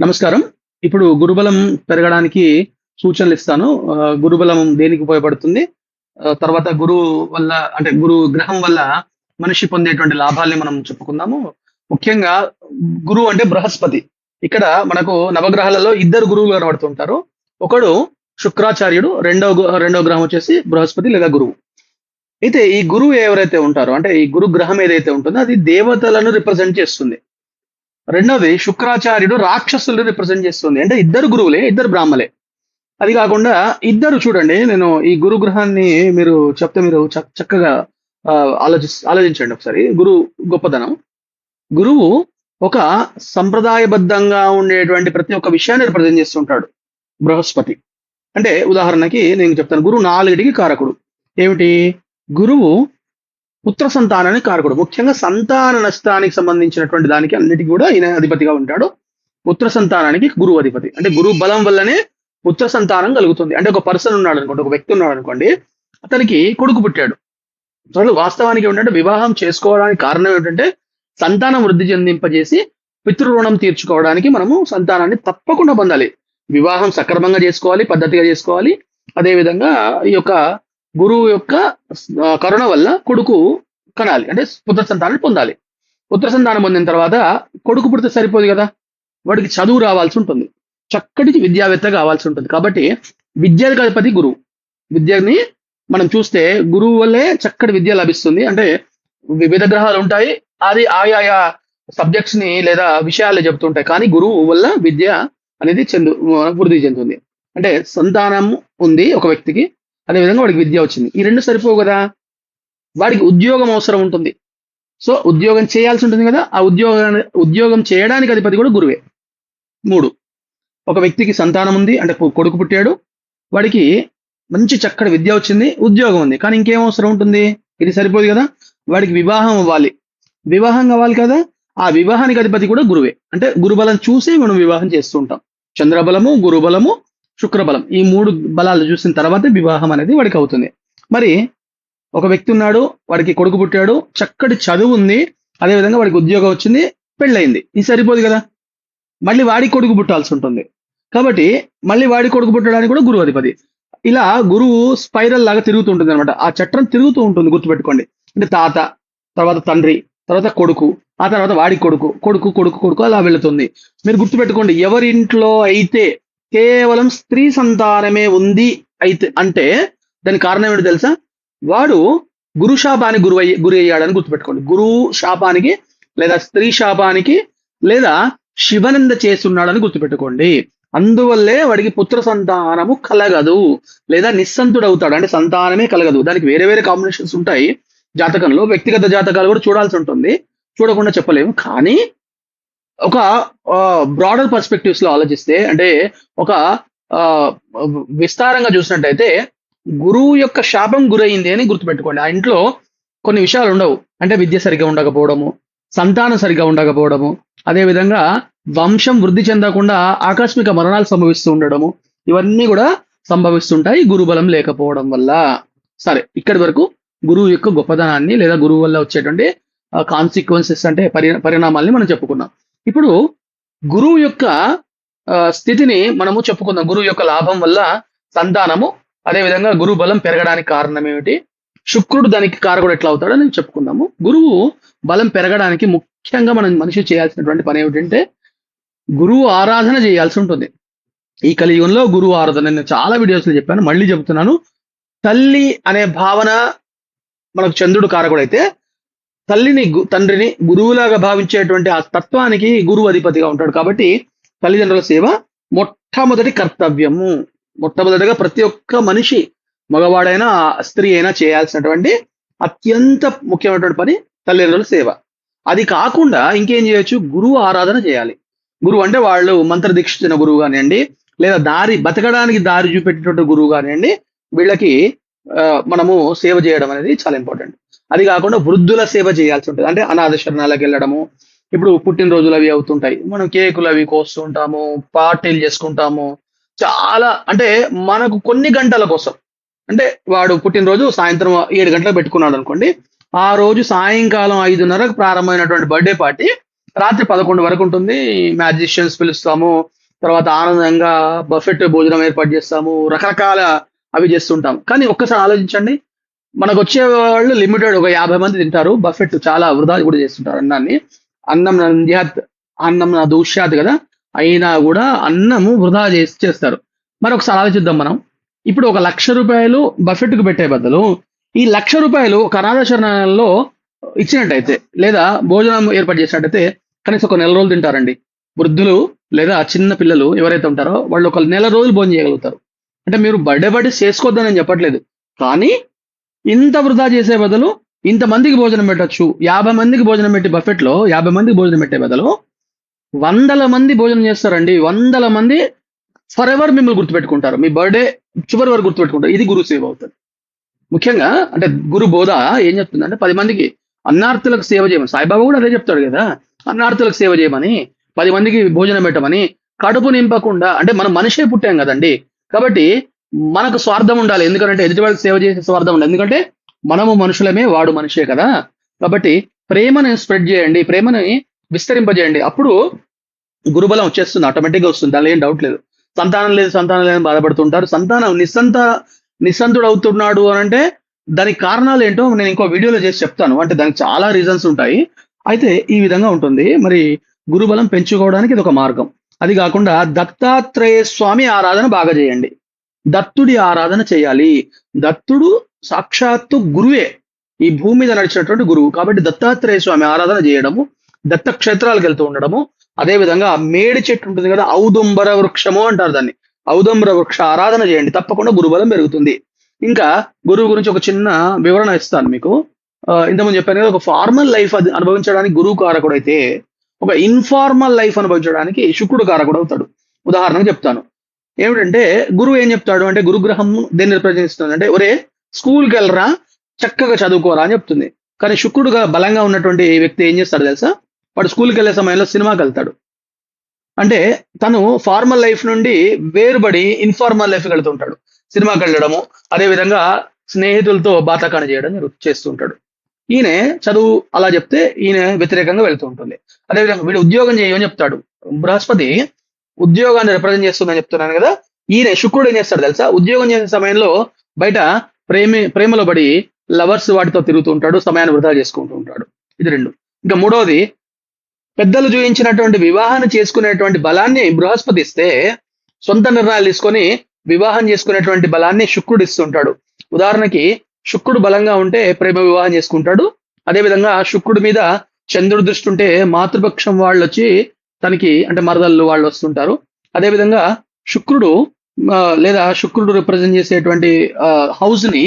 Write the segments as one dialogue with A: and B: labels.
A: నమస్కారం. ఇప్పుడు గురుబలం పెరగడానికి సూచనలు ఇస్తాను. గురుబలం దేనికి ఉపయోగపడుతుంది? ఆ, తర్వాత గురువు వల్ల అంటే గురు గ్రహం వల్ల మనిషి పొందేటువంటి లాభాలని మనం చెప్పుకుందాము. ముఖ్యంగా గురువు అంటే బృహస్పతి. ఇక్కడ మనకు నవగ్రహాలలో ఇద్దరు గురువులు కనబడుతుంటారు. ఒకడు శుక్రాచార్యుడు రెండో రెండో రెండవ గ్రహం వచ్చేసి బృహస్పతి లేదా గురువు. అయితే ఈ గురువు ఎవరైతే ఉంటారో అంటే ఈ గురు గ్రహం ఏదైతే ఉంటుందో అది దేవతలను రిప్రజెంట్ చేస్తుంది. రెండవది శుక్రాచార్యుడు రాక్షసులు రిప్రజెంట్ చేస్తుంది. అంటే ఇద్దరు గురువులే ఇద్దరు బ్రాహ్మలే. అది కాకుండా ఇద్దరు చూడండి నేను ఈ గురుగ్రహాన్ని మీరు చెప్తే మీరు చక్కగా ఆలోచి ఆలోచించండి ఒకసారి. గురు గొప్పతనం. గురువు ఒక సంప్రదాయబద్ధంగా ఉండేటువంటి ప్రతి ఒక్క విషయాన్ని రిప్రజెంట్ చేస్తుంటాడు. బృహస్పతి. అంటే ఉదాహరణకి నేను చెప్తాను గురువు నాలుగిటికి కారకుడు. ఏమిటి? గురువు పుత్ర సంతానానికి కారకుడు. ముఖ్యంగా సంతాన నష్టానికి సంబంధించినటువంటి దానికి అన్నిటికీ కూడా ఈయన అధిపతిగా ఉంటాడు. పుత్ర సంతానానికి గురువు అధిపతి. అంటే గురువు బలం వల్లనే పుత్ర సంతానం కలుగుతుంది. అంటే ఒక పర్సన్ ఉన్నాడు అనుకోండి ఒక వ్యక్తి ఉన్నాడు అనుకోండి అతనికి కొడుకు పుట్టాడు. అసలు వాస్తవానికి ఏంటంటే వివాహం చేసుకోవడానికి కారణం ఏంటంటే సంతానం వృద్ధి చెందింపజేసి పితృ రుణం తీర్చుకోవడానికి మనము సంతానాన్ని తప్పకుండా పొందాలి. వివాహం సక్రమంగా చేసుకోవాలి పద్ధతిగా చేసుకోవాలి. అదేవిధంగా ఈ యొక్క గురువు యొక్క కరుణ వల్ల కొడుకు కనాలి. అంటే పుత్ర సంతానాన్ని పొందాలి. పుత్ర సంతానం పొందిన తర్వాత కొడుకు పుడితే సరిపోదు కదా. వాడికి చదువు రావాల్సి ఉంటుంది. చక్కటి విద్యావేత్త కావాల్సి ఉంటుంది. కాబట్టి విద్యాధిపతి గురువు. విద్యని మనం చూస్తే గురువు వల్లే చక్కటి విద్య లభిస్తుంది. అంటే వివిధ గ్రహాలు ఉంటాయి. అది ఆయా సబ్జెక్ట్స్ని లేదా విషయాలు చెప్తుంటాయి కానీ గురువు వల్ల విద్య అనేది చెందు వృద్ధి చెందుతుంది. అంటే సంతానం ఉంది ఒక వ్యక్తికి. అదేవిధంగా వాడికి విద్య వచ్చింది. ఈ రెండు సరిపోవు కదా? వాడికి ఉద్యోగం అవసరం ఉంటుంది. సో ఉద్యోగం చేయాల్సి ఉంటుంది కదా? ఆ ఉద్యోగాన్ని ఉద్యోగం చేయడానికి అధిపతి కూడా గురువే. మూడు. ఒక వ్యక్తికి సంతానం ఉంది అంటే కొడుకు పుట్టాడు. వాడికి మంచి చక్కటి విద్య వచ్చింది ఉద్యోగం ఉంది. కానీ ఇంకేం అవసరం ఉంటుంది? ఇది సరిపోదు కదా? వాడికి వివాహం అవ్వాలి. వివాహం కావాలి కదా? ఆ వివాహానికి అధిపతి కూడా గురువే. అంటే గురుబలం చూసి మనం వివాహం చేస్తూ ఉంటాం. చంద్రబలము గురుబలము శుక్రబలం. ఈ మూడు బలాలు చూసిన తర్వాత వివాహం అనేది వాడికి అవుతుంది. మరి ఒక వ్యక్తి ఉన్నాడు వాడికి కొడుకు పుట్టాడు చక్కటి చదువు ఉంది అదేవిధంగా వాడికి ఉద్యోగం వచ్చింది పెళ్ళయింది. ఇది సరిపోదు కదా? మళ్ళీ వాడి కొడుకు పుట్టాల్సి ఉంటుంది. కాబట్టి మళ్ళీ వాడి కొడుకు పుట్టడానికి కూడా గురువు అధిపతి. ఇలా గురువు స్పైరల్ లాగా తిరుగుతూ ఉంటుంది అనమాట ఆ చట్రం తిరుగుతూ ఉంటుంది గుర్తుపెట్టుకోండి. అంటే తాత తర్వాత తండ్రి తర్వాత కొడుకు ఆ తర్వాత వాడి కొడుకు కొడుకు కొడుకు కొడుకు అలా వెళుతుంది. మీరు గుర్తుపెట్టుకోండి ఎవరింట్లో అయితే కేవలం స్త్రీ సంతానమే ఉంది అయితే అంటే దానికి కారణం ఏంటో తెలుసా? వాడు గురు శాపానికి గురు అయ్యి గురి అయ్యాడని గుర్తుపెట్టుకోండి. గురువు శాపానికి లేదా స్త్రీ శాపానికి లేదా శివనింద చేస్తున్నాడని గుర్తుపెట్టుకోండి. అందువల్లే వాడికి పుత్ర సంతానము కలగదు లేదా నిస్సంతుడు అవుతాడు అంటే సంతానమే కలగదు. దానికి వేరే వేరే కాంబినేషన్స్ ఉంటాయి. జాతకంలో వ్యక్తిగత జాతకాలు కూడా చూడాల్సి ఉంటుంది. చూడకుండా చెప్పలేము. కానీ ఒక బ్రాడర్ పర్స్పెక్టివ్స్లో ఆలోచిస్తే అంటే ఒక విస్తారంగా చూసినట్టయితే గురువు యొక్క శాపం గురైంది అని గుర్తుపెట్టుకోండి. ఆ ఇంట్లో కొన్ని విషయాలు ఉండవు. అంటే విద్య సరిగా ఉండకపోవడము సంతానం సరిగా ఉండకపోవడము అదేవిధంగా వంశం వృద్ధి చెందకుండా ఆకస్మిక మరణాలు సంభవిస్తూ ఉండడము ఇవన్నీ కూడా సంభవిస్తుంటాయి గురుబలం లేకపోవడం వల్ల. సరే ఇక్కడి వరకు గురువు యొక్క గొప్పదనాన్ని లేదా గురువు వల్ల వచ్చేటువంటి కాన్సిక్వెన్సెస్ అంటే పరి పరిణామాల్ని మనం చెప్పుకున్నాం. ఇప్పుడు గురువు యొక్క స్థితిని మనము చెప్పుకుందాం. గురువు యొక్క లాభం వల్ల సంతానము అదేవిధంగా గురువు బలం పెరగడానికి కారణం ఏమిటి? శుక్రుడు దానికి కారకుడు ఎట్లా అవుతాడని చెప్పుకుందాము. గురువు బలం పెరగడానికి ముఖ్యంగా మనం మనిషి చేయాల్సినటువంటి పని ఏమిటంటే గురువు ఆరాధన చేయాల్సి ఉంటుంది. ఈ కలియుగంలో గురువు ఆరాధన నేను చాలా వీడియోస్లో చెప్పాను మళ్ళీ చెబుతున్నాను తల్లి అనే భావన మనకు చంద్రుడు కారకుడైతే తల్లిని గు- తండ్రిని గురువులాగా భావించేటువంటి ఆ తత్వానికి గురువు అధిపతిగా ఉంటాడు. కాబట్టి తల్లిదండ్రుల సేవ మొట్టమొదటి కర్తవ్యము. మొట్టమొదటిగా ప్రతి ఒక్క మనిషి మగవాడైనా స్త్రీ అయినా చేయాల్సినటువంటి అత్యంత ముఖ్యమైనటువంటి పని తల్లిదండ్రుల సేవ. అది కాకుండా ఇంకేం చేయొచ్చు? గురువు ఆరాధన చేయాలి. గురువు అంటే వాళ్ళు మంత్రదీక్షించిన గురువు కానివ్వండి లేదా దారి బతకడానికి దారి చూపెట్టినటువంటి గురువు కానివ్వండి వీళ్ళకి మనము సేవ చేయడం అనేది చాలా ఇంపార్టెంట్. అది కాకుండా వృద్ధుల సేవ చేయాల్సి ఉంటుంది. అంటే అనాథ శరణాలకు వెళ్ళడము ఇప్పుడు పుట్టినరోజులు అవి అవుతుంటాయి. మనం కేకులు అవి కోస్తుంటాము పార్టీలు చేసుకుంటాము. చాలా అంటే మనకు కొన్ని గంటల కోసం. అంటే వాడు పుట్టినరోజు సాయంత్రం ఏడు గంటలకు పెట్టుకున్నాడు అనుకోండి. ఆ రోజు సాయంకాలం ఐదున్నరకు ప్రారంభమైనటువంటి బర్త్డే పార్టీ రాత్రి పదకొండు వరకు ఉంటుంది. మ్యాజిషియన్స్ పిలుస్తాము. తర్వాత ఆనందంగా బఫెట్ భోజనం ఏర్పాటు చేస్తాము. రకరకాల అవి చేస్తుంటాం కానీ ఒక్కసారి ఆలోచించండి. మనకు వచ్చే వాళ్ళు లిమిటెడ్ ఒక యాభై మంది తింటారు. బఫెట్ చాలా వృధా కూడా చేస్తుంటారు అన్నాన్ని. అన్నం నంద్యాత్ అన్నం నా దూష్యాత్ కదా అయినా కూడా అన్నము వృధా చేసి చేస్తారు. మరి ఒకసారి ఆలోచిద్దాం మనం. ఇప్పుడు ఒక లక్ష రూపాయలు బఫెట్కు పెట్టే బదులు ఈ లక్ష రూపాయలు ఒక అనాథాచరణలో ఇచ్చినట్టయితే లేదా భోజనం ఏర్పాటు చేసినట్టయితే కనీసం ఒక నెల రోజులు తింటారండి. వృద్ధులు లేదా చిన్న పిల్లలు ఎవరైతే ఉంటారో వాళ్ళు ఒక నెల రోజులు భోజనం చేయగలుగుతారు. అంటే మీరు బర్త్డే బడ్డే చేసుకోవద్దని నేను చెప్పట్లేదు. కానీ ఇంత వృధా చేసే బదులు ఇంతమందికి భోజనం పెట్టొచ్చు. యాభై మందికి భోజనం పెట్టి బఫెట్లో యాభై మందికి భోజనం పెట్టే బదులు వందల మంది భోజనం చేస్తారండి. వందల మంది ఫర్ ఎవర్ మిమ్మల్ని గుర్తుపెట్టుకుంటారు. మీ బర్త్డే చివరి వరకు గుర్తుపెట్టుకుంటారు. ఇది గురు సేవ అవుతుంది. ముఖ్యంగా అంటే గురు బోధ ఏం చెప్తుందంటే పది మందికి అన్నార్థులకు సేవ చేయమని. సాయిబాబా కూడా అదే చెప్తాడు కదా. అన్నార్థులకు సేవ చేయమని పది మందికి భోజనం పెట్టమని కడుపు నింపకుండా అంటే మనం మనిషే పుట్టాం కదండి. కాబట్టి మనకు స్వార్థం ఉండాలి. ఎందుకంటే ఎదుటి వాళ్ళకి సేవ చేసే స్వార్థం ఉండాలి. ఎందుకంటే మనము మనుషులమే వాడు మనిషే కదా. కాబట్టి ప్రేమను స్ప్రెడ్ చేయండి ప్రేమని విస్తరింపజేయండి. అప్పుడు గురుబలం వచ్చేస్తుంది ఆటోమేటిక్గా వస్తుంది. దానిలో ఏం డౌట్ లేదు. సంతానం లేదు సంతానం లేదని బాధపడుతుంటారు. సంతానం నిస్సంత నిస్సంతుడు అవుతున్నాడు అని అంటే దానికి కారణాలు ఏంటో నేను ఇంకో వీడియోలో చేసి చెప్తాను. అంటే దానికి చాలా రీజన్స్ ఉంటాయి. అయితే ఈ విధంగా ఉంటుంది. మరి గురుబలం పెంచుకోవడానికి ఇది ఒక మార్గం. అది కాకుండా దత్తాత్రేయ స్వామి ఆరాధన బాగా చేయండి. దత్తుడి ఆరాధన చేయాలి. దత్తుడు సాక్షాత్తు గురువే. ఈ భూమి మీద నడిచినటువంటి గురువు. కాబట్టి దత్తాత్రేయ స్వామి ఆరాధన చేయడము దత్త క్షేత్రాలకు వెళ్తూ ఉండడము అదే విధంగా మేడి చెట్టు ఉంటుంది కదా ఔదుంబర వృక్షము అంటారు దాన్ని. ఔదుంబర వృక్ష ఆరాధన చేయండి. తప్పకుండా గురుబలం పెరుగుతుంది. ఇంకా గురువు గురించి ఒక చిన్న వివరణ ఇస్తాను మీకు. ఇంతకుముందు చెప్పాను కదా ఒక ఫార్మల్ లైఫ్ అది అనుభవించడానికి గురువు కారకుడు అయితే ఒక ఇన్ఫార్మల్ లైఫ్ అనుభవించడానికి శుక్రుడు కారకుడు అవుతాడు. ఉదాహరణకు చెప్తాను. ఏమిటంటే గురువు ఏం చెప్తాడు అంటే గురుగ్రహం దేన్ని రిప్రజెంట్ అంటే ఒరే స్కూల్కి వెళ్ళరా చక్కగా చదువుకోరా అని చెప్తుంది. కానీ శుక్రుడుగా బలంగా ఉన్నటువంటి వ్యక్తి ఏం చేస్తాడు తెలుసా? వాడు స్కూల్కి వెళ్ళే సమయంలో సినిమాకి వెళ్తాడు. అంటే తను ఫార్మల్ లైఫ్ నుండి వేరుబడి ఇన్ఫార్మల్ లైఫ్కి వెళ్తుంటాడు సినిమాకి వెళ్ళడము అదేవిధంగా స్నేహితులతో బాతకాన చేయడం చేస్తుంటాడు ఈయన చదువు అలా చెప్తే ఈయన వ్యతిరేకంగా వెళ్తూ ఉంటుంది. అదేవిధంగా వీడు ఉద్యోగం చేయమని చెప్తాడు. బృహస్పతి ఉద్యోగాన్ని రిప్రజెంట్ చేస్తుందని చెప్తున్నాను కదా ఈయన శుక్రుడు ఏం చేస్తాడు తెలుసా? ఉద్యోగం చేసే సమయంలో బయట ప్రేమి ప్రేమలో పడి లవర్స్ వాటితో తిరుగుతూ ఉంటాడు సమయాన్ని వృధా చేసుకుంటూ ఉంటాడు. ఇది రెండు. ఇంకా మూడవది పెద్దలు చూపించినటువంటి వివాహాన్ని చేసుకునేటువంటి బలాన్ని బృహస్పతి ఇస్తే సొంత నిర్ణయాలు తీసుకొని వివాహం చేసుకునేటువంటి బలాన్ని శుక్రుడు ఇస్తుంటాడు. ఉదాహరణకి శుక్రుడు బలంగా ఉంటే ప్రేమ వివాహం చేసుకుంటాడు. అదేవిధంగా శుక్రుడి మీద చంద్రుడి దృష్టి ఉంటే మాతృపక్షం వాళ్ళు వచ్చి తనకి అంటే మరదళ్ళు వాళ్ళు వస్తుంటారు. అదేవిధంగా శుక్రుడు లేదా శుక్రుడు రిప్రజెంట్ చేసేటువంటి హౌస్ని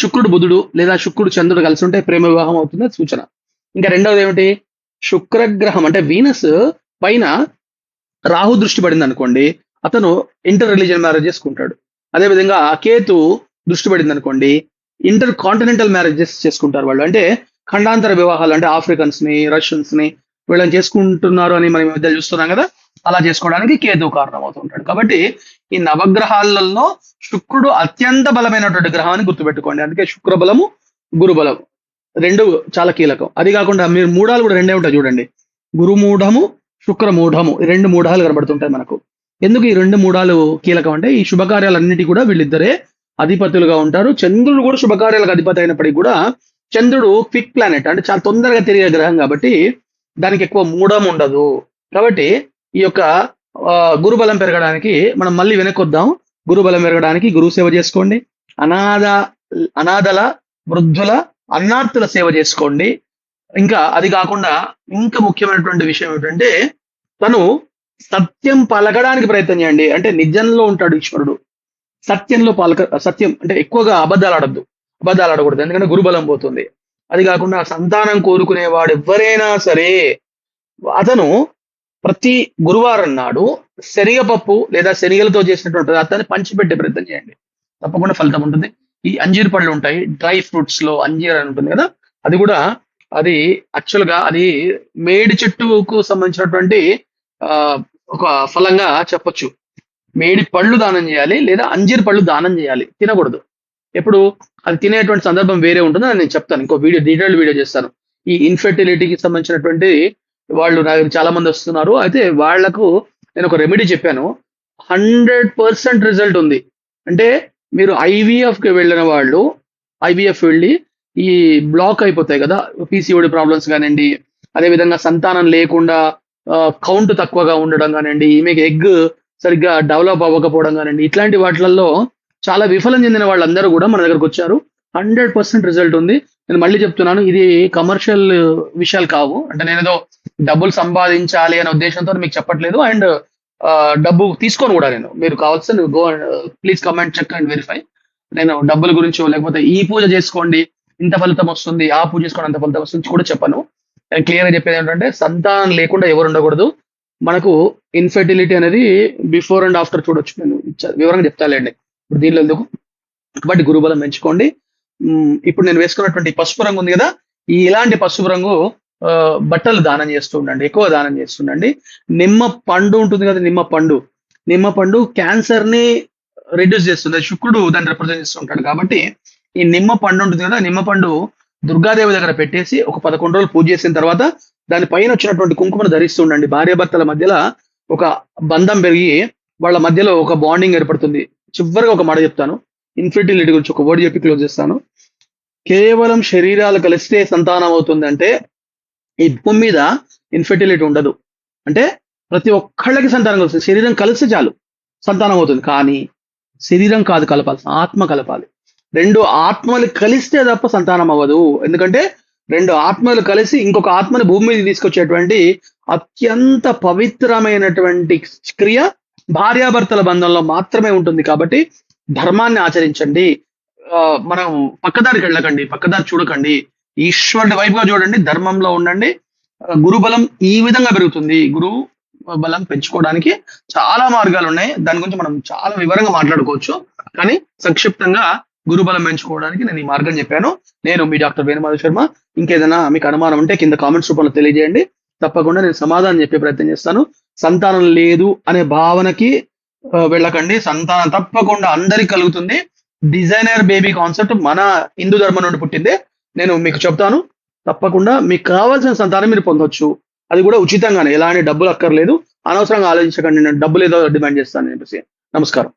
A: శుక్రుడు బుధుడు లేదా శుక్రుడు చంద్రుడు కలిసి ఉంటే ప్రేమ వివాహం అవుతుంది సూచన. ఇంకా రెండవది ఏమిటి? శుక్రగ్రహం అంటే వీనస్ పైన రాహు దృష్టి పడింది అనుకోండి అతను ఇంటర్ రిలీజియన్ మ్యారేజ్ చేసుకుంటాడు. అదేవిధంగా కేతు దృష్టి పడింది అనుకోండి ఇంటర్ కాంటినెంటల్ మ్యారేజెస్ చేసుకుంటారు వాళ్ళు. అంటే ఖండాంతర వివాహాలు అంటే ఆఫ్రికన్స్ని రష్యన్స్ని వీళ్ళని చేసుకుంటున్నారు అని మనం ఈ మధ్య చూస్తున్నాం కదా అలా చేసుకోవడానికి కేతు కారణం అవుతుంటాడు కాబట్టి ఈ నవగ్రహాలలో శుక్రుడు అత్యంత బలమైనటువంటి గ్రహాన్ని గుర్తుపెట్టుకోండి. అందుకే శుక్ర బలము రెండు చాలా కీలకం. అది కాకుండా మీరు మూడాలు కూడా రెండే ఉంటాయి చూడండి. గురు మూఢము శుక్ర మూఢము ఈ రెండు మూఢాలు కనబడుతుంటాయి మనకు. ఎందుకు ఈ రెండు మూఢాలు కీలకం అంటే ఈ శుభకార్యాలన్నిటి కూడా వీళ్ళిద్దరే అధిపతులుగా ఉంటారు. చంద్రుడు కూడా శుభకార్యాలకు అధిపతి అయినప్పటికీ కూడా చంద్రుడు క్విక్ ప్లానెట్ అంటే చాలా తొందరగా తిరిగే గ్రహం కాబట్టి దానికి ఎక్కువ మూఢం ఉండదు. కాబట్టి ఈ యొక్క గురుబలం పెరగడానికి మనం మళ్ళీ వెనకొద్దాం వద్దాం. గురుబలం పెరగడానికి గురువు సేవ చేసుకోండి. అనాథ అనాథల వృద్ధుల అన్నార్థుల సేవ చేసుకోండి. ఇంకా అది కాకుండా ఇంకా ముఖ్యమైనటువంటి విషయం ఏమిటంటే తను సత్యం పలకడానికి ప్రయత్నం చేయండి. అంటే నిజంలో ఉంటాడు ఈశ్వరుడు. సత్యంలో పలక సత్యం అంటే ఎక్కువగా అబద్ధాలు ఆడద్దు. అబద్ధాలు ఆడకూడదు. ఎందుకంటే గురుబలం పోతుంది. అది కాకుండా సంతానం కోరుకునేవాడు ఎవరైనా సరే అతను ప్రతి గురువారం నాడు శనగపప్పు లేదా శనగలతో చేసినటువంటి పదార్థాన్ని పంచిపెట్టే ప్రయత్నం చేయండి. తప్పకుండా ఫలితం ఉంటుంది. ఈ అంజీర్ పళ్ళు ఉంటాయి డ్రై ఫ్రూట్స్లో అంజీర్ అని ఉంటుంది కదా అది కూడా అది యాక్చువల్గా అది మేడి చెట్టుకు సంబంధించినటువంటి ఆ, ఒక ఫలంగా చెప్పొచ్చు. మేడి పళ్ళు దానం చేయాలి లేదా అంజీర్ పళ్ళు దానం చేయాలి. తినకూడదు. ఎప్పుడు? అది తినేటువంటి సందర్భం వేరే ఉంటుంది అని నేను చెప్తాను. ఇంకో వీడియో డీటెయిల్డ్ వీడియో చేస్తాను. ఈ ఇన్ఫెర్టిలిటీకి సంబంధించినటువంటి వాళ్ళు నాకు చాలా మంది వస్తున్నారు. అయితే వాళ్ళకు నేను ఒక రెమెడీ చెప్పాను. హండ్రెడ్ పర్సెంట్ రిజల్ట్ ఉంది. అంటే మీరు ఐవీఎఫ్కి వెళ్ళిన వాళ్ళు ఐవీఎఫ్ వెళ్ళి ఈ బ్లాక్ అయిపోతాయి కదా పీసీఓడి ప్రాబ్లమ్స్ కానివ్వండి అదేవిధంగా సంతానం లేకుండా కౌంట్ తక్కువగా ఉండడం కానివ్వండి మీకు ఎగ్ సరిగ్గా డెవలప్ అవ్వకపోవడం కానివ్వండి ఇట్లాంటి వాటిలలో చాలా విఫలం చెందిన వాళ్ళందరూ కూడా మన దగ్గరకు వచ్చారు. హండ్రెడ్ పర్సెంట్ రిజల్ట్ ఉంది. నేను మళ్ళీ చెప్తున్నాను ఇది కమర్షియల్ విషయాలు కావు. అంటే నేను ఏదో డబ్బులు సంపాదించాలి అనే ఉద్దేశంతో మీకు చెప్పట్లేదు. అండ్ డబ్బు తీసుకొని కూడా నేను మీరు కావాల్సిన go please comment check and verify. నేను డబ్బుల గురించి లేకపోతే ఈ పూజ చేసుకోండి ఇంత ఫలితం వస్తుంది ఆ పూజ చేసుకోండి అంత ఫలితం వస్తుంది కూడా చెప్పను. నేను క్లియర్గా చెప్పేది ఏంటంటే సంతానం లేకుండా ఎవరు ఉండకూడదు. మనకు ఇన్ఫెర్టిలిటీ అనేది బిఫోర్ అండ్ ఆఫ్టర్ చూడొచ్చు. నేను వివరంగా చెప్తాలేండి. ఇప్పుడు దీనిలో ఎందుకు? కాబట్టి గురుబలం పెంచుకోండి. ఇప్పుడు నేను వేసుకున్నటువంటి పసుపు రంగు ఉంది కదా ఈ ఇలాంటి పసుపు రంగు బట్టలు దానం చేస్తూ ఉండండి ఎక్కువ దానం చేస్తుండండి నిమ్మ పండు ఉంటుంది కదా నిమ్మ పండు. నిమ్మ పండు క్యాన్సర్ని రిడ్యూస్ చేస్తుంది. శుక్రుడు దాన్ని రిప్రజెంట్ చేస్తుంటాడు కాబట్టి ఈ నిమ్మ పండు ఉంటుంది కదా నిమ్మ పండు దుర్గాదేవి దగ్గర పెట్టేసి ఒక పదకొండు రోజులు పూజ చేసిన తర్వాత దాని పైన వచ్చినటువంటి కుంకుమను ధరిస్తుండండి భార్యాభర్తల మధ్యలో ఒక బంధం పెరిగి వాళ్ళ మధ్యలో ఒక బాండింగ్ ఏర్పడుతుంది. చివరిగా ఒక మాట చెప్తాను. ఇన్ఫర్టిలిటీ గురించి ఒక వర్డ్ చెప్పి క్లోజ్ చేస్తాను. కేవలం శరీరాలు కలిస్తే సంతానం అవుతుందంటే ఈ భూమి మీద ఇన్ఫర్టిలిటీ ఉండదు. అంటే ప్రతి ఒక్కళ్ళకి సంతానం కలుస్తుంది శరీరం కలిస్తే చాలు సంతానం అవుతుంది. కానీ శరీరం కాదు కలపాల్సిన ఆత్మ కలపాలి. రెండు ఆత్మలు కలిస్తే తప్ప సంతానం అవ్వదు. ఎందుకంటే రెండు ఆత్మలు కలిసి ఇంకొక ఆత్మని భూమి మీద తీసుకొచ్చేటువంటి అత్యంత పవిత్రమైనటువంటి క్రియ భార్యాభర్తల బంధంలో మాత్రమే ఉంటుంది కాబట్టి ధర్మాన్ని ఆచరించండి. ఆ, మనం పక్కదారికి వెళ్ళకండి పక్కదారి చూడకండి. ఈశ్వరుడి వైపుగా చూడండి ధర్మంలో ఉండండి. గురు గురుబలం ఈ విధంగా పెరుగుతుంది. గురువు బలం పెంచుకోవడానికి చాలా మార్గాలు ఉన్నాయి. దాని గురించి మనం చాలా వివరంగా మాట్లాడుకోవచ్చు. కానీ సంక్షిప్తంగా గురుబలం పెంచుకోవడానికి నేను ఈ మార్గం చెప్పాను. నేను మీ డాక్టర్ వేణుమాధవ్ శర్మ. ఇంకేదైనా మీకు అనుమానం ఉంటే కింద కామెంట్స్ రూపంలో తెలియజేయండి. తప్పకుండా నేను సమాధానం చెప్పే ప్రయత్నం చేస్తాను. సంతానం లేదు అనే భావనకి వెళ్ళకండి. సంతానం తప్పకుండా అందరికి కలుగుతుంది. డిజైనర్ బేబీ కాన్సెప్ట్ మన హిందూ ధర్మం నుండి పుట్టింది. నేను మీకు చెప్తాను. తప్పకుండా మీకు కావాల్సిన సంతానం మీరు పొందొచ్చు. అది కూడా ఉచితంగానే. ఎలాంటి డబ్బులు అక్కర్లేదు. అనవసరంగా ఆలోచించకండి. నేను డబ్బులు ఏదో డిమాండ్ చేస్తాను చెప్పేసి. నమస్కారం.